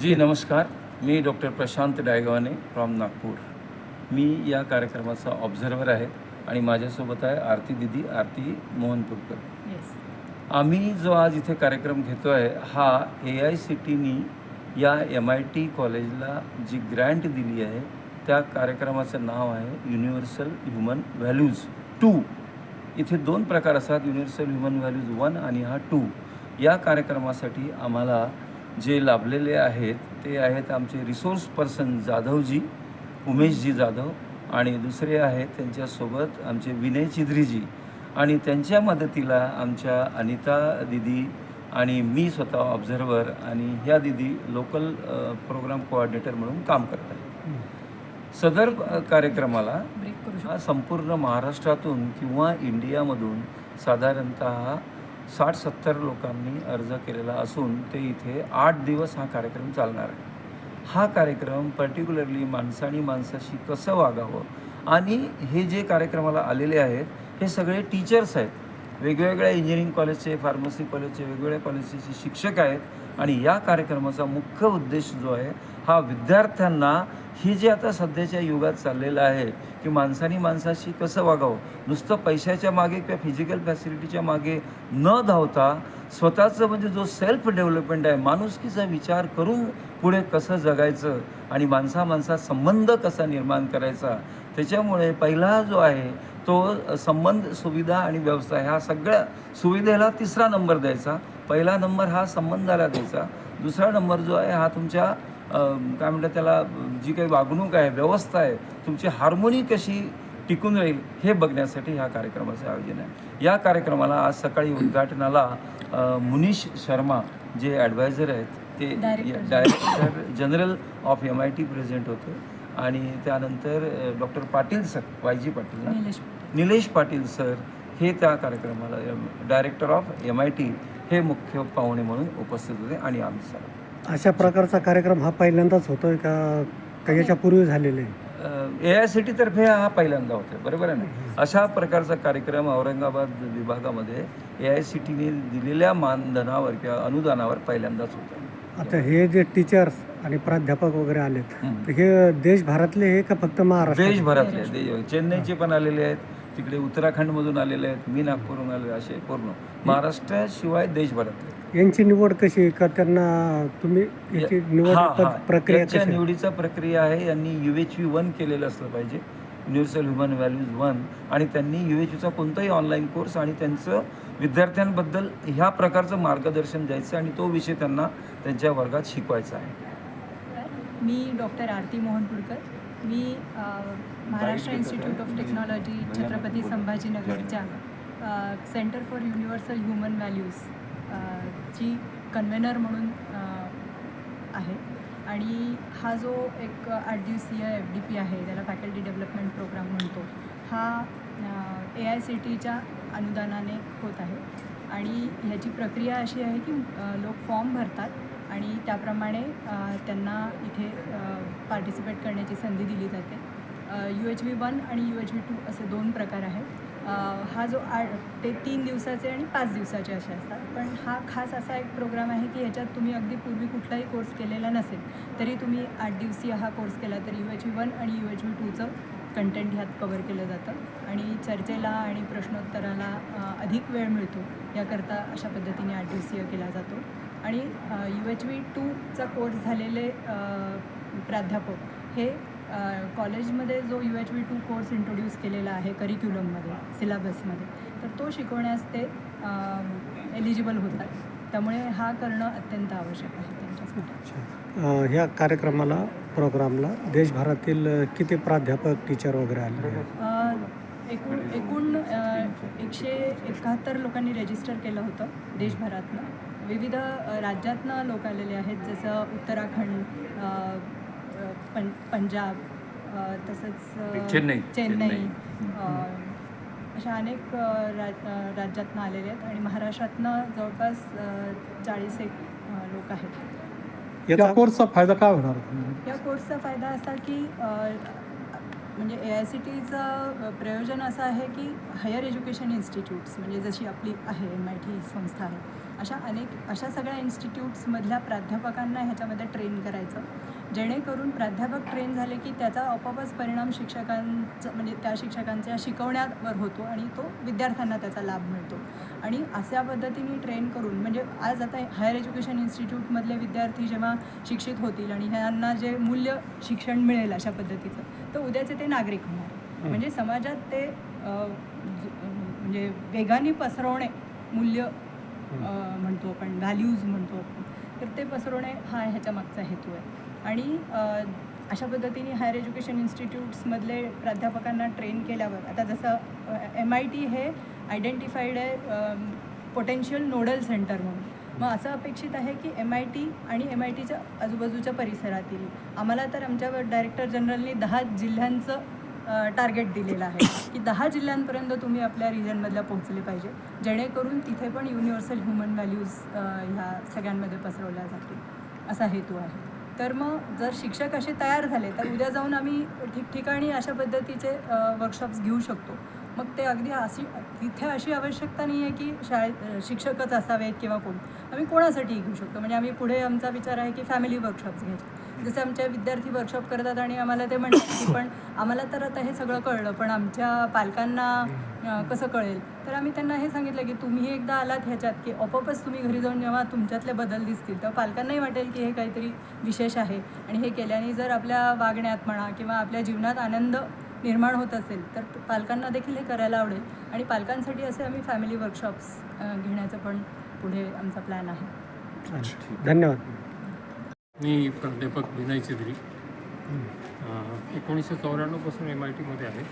जी नमस्कार. मी doctor Prashant डायगवाने from Nagpur. मी या कार्यक्रमाचा ऑब्झर्वर आहे. आणि माझ्यासोबत आहे आरती दिदी आरती मोहनपूरकर. येस आम्ही जो आज इथे कार्यक्रम घेतो आहे हा ए आय सी टीनी या एम आय टी कॉलेजला जी ग्रँट दिली आहे त्या कार्यक्रमाचं नाव आहे युनिव्हर्सल ह्युमन व्हॅल्यूज टू इथे दोन प्रकार असतात युनिव्हर्सल ह्युमन व्हॅल्यूज वन आणि हा टू या कार्यक्रमासाठी आम्हाला जे लाभलेले आहेत ते आहेत आमचे रिसोर्स पर्सन जाधवजी उमेशजी जाधव आणि दुसरे आहेत त्यांच्यासोबत आमचे विनय चिद्रीजी. आणि त्यांच्या मदतीला आमच्या अनिता दिदी आणि मी स्वतः ऑब्झर्वर आणि ह्या दिदी लोकल प्रोग्राम कोऑर्डिनेटर म्हणून काम करत आहेत. सदर कार्यक्रमाला हा संपूर्ण महाराष्ट्रातून किंवा इंडियामधून साधारणत साठ सत्तर लोकांनी अर्ज केलेला असून ते इथे आठ दिवस हा कार्यक्रम चालणार आहे. हा कार्यक्रम पर्टिक्युलरली माणसाने माणसाशी कसं वागावं? आणि हे जे कार्यक्रमाला आलेले आहेत हे सगळे टीचर्स आहेत. वेगवेगळ्या इंजिनिअरिंग कॉलेजचे फार्मसी कॉलेजचे वेगवेगळ्या कॉलेजचे शिक्षक आहेत. आणि या कार्यक्रमाचा मुख्य उद्देश जो आहे हा विद्यार्थ्यांना हे जे आता सध्याच्या युगात चाललेलं आहे की माणसानी माणसाशी कसं वागावं? नुसतं पैशाच्या मागे किंवा फिजिकल फॅसिलिटीच्या मागे न धावता स्वतःचं म्हणजे जो सेल्फ डेव्हलपमेंट आहे माणुसकीचा विचार करून पुढे कसं जगायचं आणि माणसा माणसात संबंध कसा निर्माण करायचा त्याच्यामुळे पहिला जो आहे तो संबंध सुविधा आणि व्यवसाय ह्या सगळ्या सुविधेला तिसरा नंबर द्यायचा. पहिला नंबर हा संबंधाला द्यायचा. दुसरा नंबर जो आहे हा तुमच्या काय म्हणतात त्याला जी काही वागणूक आहे व्यवस्था आहे तुमची हार्मोनी कशी टिकून राहील हे बघण्यासाठी ह्या कार्यक्रमाचं आयोजन आहे. या कार्यक्रमाला आज सकाळी उद्घाटनाला अं, मुनीश शर्मा जे ॲडवायझर आहेत ते. Director general of M I T present होते. आणि त्यानंतर doctor Patil sir Y G Patil ना? निलेश पाटील. सर हे त्या कार्यक्रमाला director of M I T हे मुख्य पाहुणे म्हणून उपस्थित होते आणि आम्ही सर. अशा प्रकारचा कार्यक्रम हा पहिल्यांदाच होतोय का? का याच्यापूर्वी झालेले? ए आय सी टीतर्फे हा पहिल्यांदा होतो बरोबर आहे ना? अशा प्रकारचा कार्यक्रम औरंगाबाद विभागामध्ये ए आय सी टीने दिलेल्या मानधनावर किंवा अनुदानावर पहिल्यांदाच होतं आता हे जे टीचर्स आणि प्राध्यापक वगैरे आलेत हे देशभरातले हे का फक्त महाराष्ट्र देशभरातले चेन्नईचे पण आलेले आहेत तिकडे उत्तराखंडमधून आलेले आहेत मी नागपूरहून आलेले असे पूर्ण. महाराष्ट्राशिवाय देशभरातले यांची निवड कशी का त्यांना तुम्ही याची निवड हा, हा. प्रक्रिया यांच्या कशी निवडीचा प्रक्रिया आहे यांनी यू एच व्ही वन केलेलं असलं पाहिजे. युनिव्हर्सल ह्युमन व्हॅल्यूज वन आणि त्यांनी यू एच व्हीचा कोणताही ऑनलाईन कोर्स आणि त्यांचं विद्यार्थ्यांबद्दल ह्या प्रकारचं मार्गदर्शन द्यायचं आणि तो विषय त्यांना त्यांच्या वर्गात शिकवायचा आहे. मी डॉक्टर आरती मोहनपुरकर. मी अ, Maharashtra institute of technology Chhatrapati संभाजीनगरच्या centre for universal human values ची कन्व्हेनर म्हणून आहे. आणि हा जो एक आठ दिवसीय एफ डी पी आहे त्याला फॅकल्टी डेव्हलपमेंट प्रोग्राम म्हणतो हा ए आय सी टीच्या अनुदानाने होत आहे. आणि ह्याची प्रक्रिया अशी आहे की लोक फॉर्म भरतात आणि त्याप्रमाणे त्यांना इथे पार्टिसिपेट करण्याची संधी दिली जाते. यू एच व्ही वन आणि यू एच व्ही टू असे दोन प्रकार आहेत. हा जो आ ते तीन दिवसाचे आणि पाच दिवसाचे असे असतात. पण हा खास असा एक प्रोग्राम आहे की ह्याच्यात तुम्ही अगदी पूर्वी कुठलाही कोर्स केलेला नसेल तरी तुम्ही आठ दिवसीय हा कोर्स केला तर यू एच व्ही वन आणि यू एच व्ही टूचं कंटेंट ह्यात कवर केलं जातं. आणि चर्चेला आणि प्रश्नोत्तराला अधिक वेळ मिळतो. याकरता अशा पद्धतीने आठ दिवसीय केला जातो. आणि यू एच व्ही टूचा कोर्स झालेले प्राध्यापक हे कॉलेजमध्ये जो U H V two course introduce केलेला आहे करिक्युलममध्ये सिलेबसमध्ये तर तो शिकवण्यास ते एलिजिबल होतात. त्यामुळे हा करणं अत्यंत आवश्यक आहे त्यांच्यासाठी. ह्या कार्यक्रमाला प्रोग्रामला देशभरातील किती प्राध्यापक टीचर वगैरे अ, एकूण एकूण एकशे एकाहत्तर लोकांनी रजिस्टर केलं होतं देशभरातनं. विविध राज्यातनं लोक आलेले आहेत जसं उत्तराखंड पं पंजाब तसंच चेन्नई. चेन्नई अशा अनेक राज राज्यातनं आलेले आहेत आणि महाराष्ट्रातनं जवळपास चाळीस एक लोक आहेत या कोर्सचा फायदा काय होणार? या कोर्सचा फायदा असा की म्हणजे ए आय सी टीचं प्रयोजन असं आहे की हायर एज्युकेशन इन्स्टिट्यूट्स म्हणजे जशी आपली आहे एम आय टी संस्था आहे अशा अनेक अशा सगळ्या इन्स्टिट्यूट्समधल्या प्राध्यापकांना ह्याच्यामध्ये ट्रेन करायचं जेणेकरून प्राध्यापक ट्रेन झाले की त्याचा आपोआपच परिणाम शिक्षकांचं म्हणजे त्या शिक्षकांच्या शिकवण्यावर होतो आणि तो विद्यार्थ्यांना त्याचा लाभ मिळतो. आणि अशा पद्धतीने ट्रेन करून म्हणजे आज आता हायर एज्युकेशन इन्स्टिट्यूटमधले विद्यार्थी जेव्हा शिक्षित होतील आणि ह्यांना जे मूल्य शिक्षण मिळेल अशा पद्धतीचं तर उद्याचे ते नागरिक होणार म्हणजे समाजात ते म्हणजे वेगाने पसरवणे मूल्य म्हणतो आपण व्हॅल्यूज म्हणतो आपण तर ते पसरवणे हा ह्याच्या मागचा हेतू आहे. आणि अशा पद्धतीने हायर एज्युकेशन इन्स्टिट्यूट्समधले प्राध्यापकांना ट्रेन केल्यावर आता जसं एम आय टी हे आयडेंटिफाईड आहे पोटेन्शियल नोडल सेंटर म्हणून. मग असं अपेक्षित आहे की एम आय टी आणि एम आय टीच्या आजूबाजूच्या परिसरातील आम्हाला तर आमच्या डायरेक्टर जनरलनी दहा जिल्ह्यांचं टार्गेट दिलेलं आहे की दहा जिल्ह्यांपर्यंत तुम्ही आपल्या रिजनमधल्या पोहोचले पाहिजे जेणेकरून तिथे पण युनिव्हर्सल ह्युमन व्हॅल्यूज ह्या सगळ्यांमध्ये पसरवल्या जातील. असा हेतू आहे. तर मग जर शिक्षक असे तयार झाले तर उद्या जाऊन आम्ही ठिकठिकाणी अशा पद्धतीचे वर्कशॉप्स घेऊ शकतो. मग ते अगदी अशी तिथे अशी आवश्यकता नाही आहे की शाळेत शिक्षकच असावेत किंवा कोण. आम्ही कोणासाठीही घेऊ शकतो? म्हणजे आम्ही पुढे आमचा विचार आहे की फॅमिली वर्कशॉप्स घ्यायचे. जसे आमचे विद्यार्थी वर्कशॉप करतात आणि आम्हाला ते म्हणतात की पण आम्हाला तर आता हे सगळं कळलं पण आमच्या पालकांना कसं कळेल? तर आम्ही त्यांना हे सांगितलं की तुम्ही एकदा आलात ह्याच्यात की आपोआपच तुम्ही घरी जाऊन जेव्हा तुमच्यातले बदल दिसतील तेव्हा पालकांनाही वाटेल की हे काहीतरी विशेष आहे. आणि हे केल्याने जर आपल्या वागण्यात म्हणा किंवा आपल्या जीवनात आनंद निर्माण होत असेल तर पालकांना देखील हे करायला आवडेल. आणि पालकांसाठी असे आम्ही फॅमिली वर्कशॉप्स घेण्याचं पण पुढे आमचा प्लॅन आहे. धन्यवाद. मी प्राध्यापक विनय चौधरी. एकोणीसशे चौऱ्याण्णवपासून एम आय टीमध्ये आहे.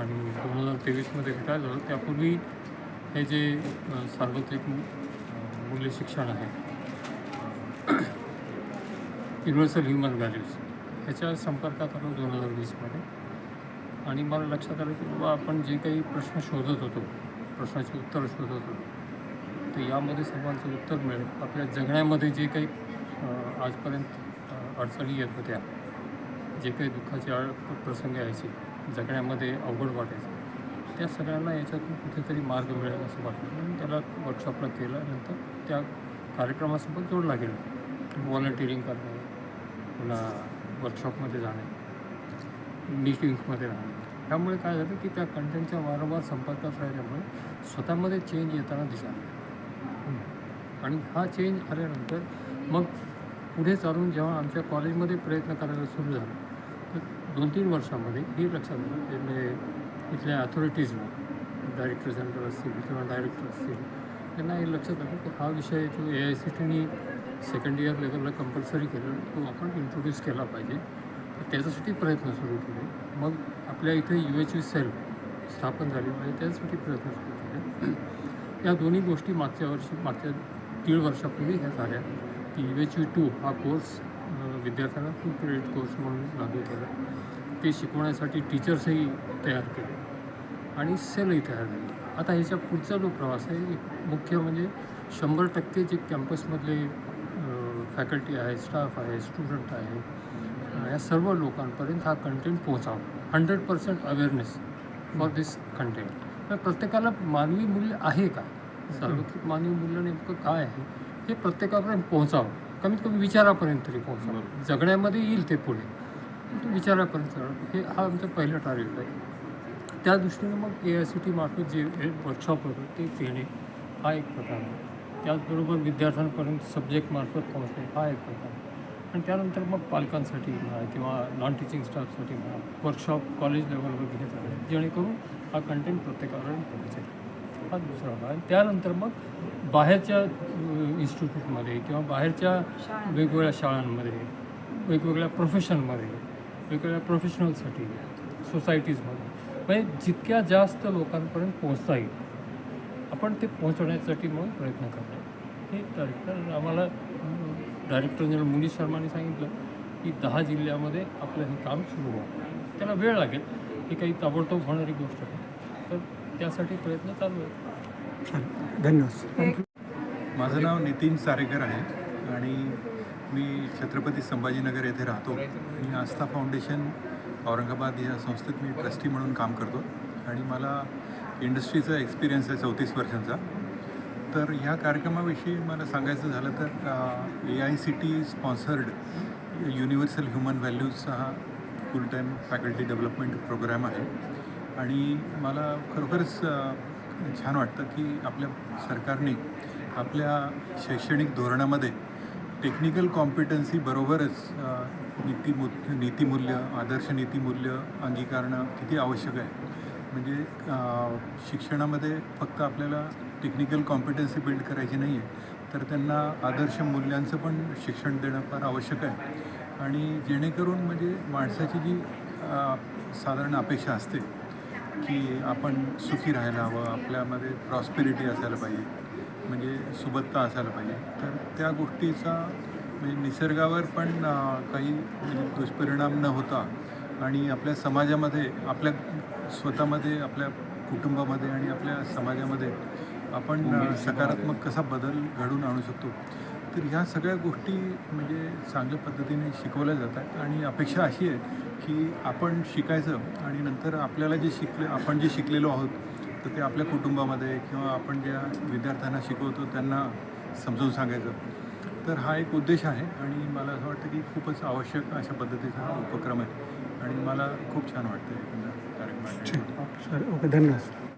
आणि दोन हजार तेवीसमध्ये रिटायर झालो त्यापूर्वी हे जे सार्वत्रिक मूल्य शिक्षण आहे युनिव्हर्सल ह्युमन व्हॅल्यूज ह्याच्या संपर्कात आलो दोन हजार वीसमध्ये आणि मला लक्षात आलं की बाबा आपण जे काही प्रश्न शोधत होतो प्रश्नाची उत्तरं शोधत होतो तर यामध्ये सर्वांचं उत्तर मिळेल. आपल्या जगण्यामध्ये जे काही आजपर्यंत अडचणी येत होत्या. जे काही दुःखाचे प्रसंग यायचे जगण्यामध्ये अवघड वाटायचं. त्या सगळ्यांना याच्यातून कुठेतरी मार्ग मिळेल असं वाटलं. म्हणून त्याला वर्कशॉपला केलं. नंतर त्या कार्यक्रमासोबत जोडला गेला. व्हॉलंटिअरिंग करणे पुन्हा वर्कशॉपमध्ये जाणे मीटिंग्समध्ये राहणे. त्यामुळे काय झालं की त्या कंटेंटच्या वारंवार संपर्कात राहिल्यामुळे स्वतःमध्ये चेंज येताना दिसायला आणि हा चेंज आल्यानंतर मग पुढे चालून जेव्हा आमच्या कॉलेजमध्ये प्रयत्न करायला सुरू झाला तर दोन तीन वर्षामध्ये हे लक्षात आलं म्हणजे इथल्या अथॉरिटीजना डायरेक्टर जनरल असतील किंवा डायरेक्टर असतील त्यांना हे लक्षात आलं की हा विषय जो ए आय सी टीनी सेकंड इयर लेवलला कंपल्सरी केला तो आपण इंट्रोड्यूस केला पाहिजे. तर त्याच्यासाठी प्रयत्न सुरू केले. मग आपल्या इथे यू एच यू सेल स्थापन झाली म्हणजे पाहिजे त्यासाठी प्रयत्न सुरू केले. या दोन्ही गोष्टी मागच्या वर्षी मागच्या दीड वर्षापूर्वी ह्या झाल्या. की यू एच यू टू हा कोर्स विद्यार्थ्यांना फुल क्रेडिट कोर्स म्हणून लागू केला. ते शिकवण्यासाठी टीचर्सही तयार केले आणि सेलही तयार झाली. आता ह्याच्या पुढचा जो प्रवास आहे एक मुख्य म्हणजे शंभर टक्के जे कॅम्पसमधले फॅकल्टी आहे स्टाफ आहे स्टुडंट आहे या सर्व लोकांपर्यंत हा कंटेंट पोहोचावा. Hundred percent awareness for this content प्रत्येकाला मानवी मूल्य आहे का? सार्वत्रिक मानवी मूल्य नेमकं काय आहे? हे प्रत्येकापर्यंत पोहोचावं. कमीत कमी विचारापर्यंत तरी पोहोचावं. जगण्यामध्ये येईल ते पुढे. विचारापर्यंत हे हा आमचं पहिलं टार्गेट आहे. त्या दृष्टीनं मग ए आय सी टी मार्फत जे वर्कशॉप होतं ते घेणे हा एक प्रकार आहे. त्याचबरोबर विद्यार्थ्यांपर्यंत सब्जेक्टमार्फत पोहोचणे हा एक प्रकार आहे. आणि त्यानंतर मग पालकांसाठी म्हणा किंवा नॉन टीचिंग स्टाफसाठी म्हणा वर्कशॉप कॉलेज लेवलवर घेत आहे जेणेकरून हा कंटेंट प्रत्येकापर्यंत पोहोचेल. हा दुसरा भाग. त्यानंतर मग बाहेरच्या इन्स्टिट्यूटमध्ये किंवा बाहेरच्या वेगवेगळ्या शाळांमध्ये वेगवेगळ्या प्रोफेशनमध्ये वेगवेगळ्या प्रोफेशनलसाठी सोसायटीजमध्ये म्हणजे जितक्या जास्त लोकांपर्यंत पोहोचता येईल आपण ते पोहोचवण्यासाठी मग प्रयत्न करणार हे डायरेक्टर आम्हाला डायरेक्टर जनरल मुनीश शर्माने सांगितलं की दहा जिल्ह्यामध्ये आपलं हे काम सुरू व्हावं त्याला वेळ लागेल. ही काही ताबडतोब होणारी गोष्ट आहे. तर त्यासाठी प्रयत्न चालू आहेत. चालेल धन्यवाद माझं नाव नितीन सारेकर आहे आणि मी छत्रपती संभाजीनगर येथे राहतो. मी आस्था फाउंडेशन औरंगाबाद या संस्थेत मी ट्रस्टी म्हणून काम करतो आणि मला इंडस्ट्रीचा एक्सपिरियन्स आहे चौतीस वर्षांचा. तर ह्या कार्यक्रमाविषयी मला सांगायचं झालं तर A I C T sponsored universal human व्हॅल्यूजचा हा full time faculty development programme आहे. आणि मला खरोखरच छान वाटतं की आपल्या सरकारने आपल्या शैक्षणिक धोरणामध्ये टेक्निकल कॉम्पिटन्सी बरोबरच अ, नीतिमू नीतिमूल्य आदर्श नीतिमूल्य अंगीकारणं किती आवश्यक आहे. म्हणजे शिक्षणामध्ये फक्त आपल्याला टेक्निकल कॉम्पिटन्सी बिल्ड करायची नाही आहे तर त्यांना आदर्श मूल्यांचं पण शिक्षण देणं फार आवश्यक आहे. आणि जेणेकरून म्हणजे माणसाची जी साधारण अपेक्षा असते की आपण सुखी राहायला हवं आपल्यामध्ये प्रॉस्पेरिटी असायला पाहिजे म्हणजे सुबत्ता असायला पाहिजे. तर त्या गोष्टीचा म्हणजे निसर्गावर पण काही म्हणजे दुष्परिणाम न होता आणि आपल्या समाजामध्ये आपल्या स्वतःमध्ये आपल्या कुटुंबामध्ये आणि आपल्या समाजामध्ये आपण सकारात्मक कसा बदल घडून आणू शकतो? तर ह्या सगळ्या गोष्टी म्हणजे चांगल्या पद्धतीने शिकवल्या जातात आणि अपेक्षा अशी आहे की आपण शिकायचं आणि नंतर आपल्याला जे शिकले आपण जे शिकलेलो आहोत तर ते आपल्या कुटुंबामध्ये किंवा आपण ज्या विद्यार्थ्यांना शिकवतो त्यांना समजावून सांगायचं. तर हा एक उद्देश आहे आणि मला असं वाटतं की खूपच आवश्यक अशा पद्धतीचा हा उपक्रम आहे. आणि मला खूप छान वाटतं एकंदर कार्यक्रम सर ओके धन्यवाद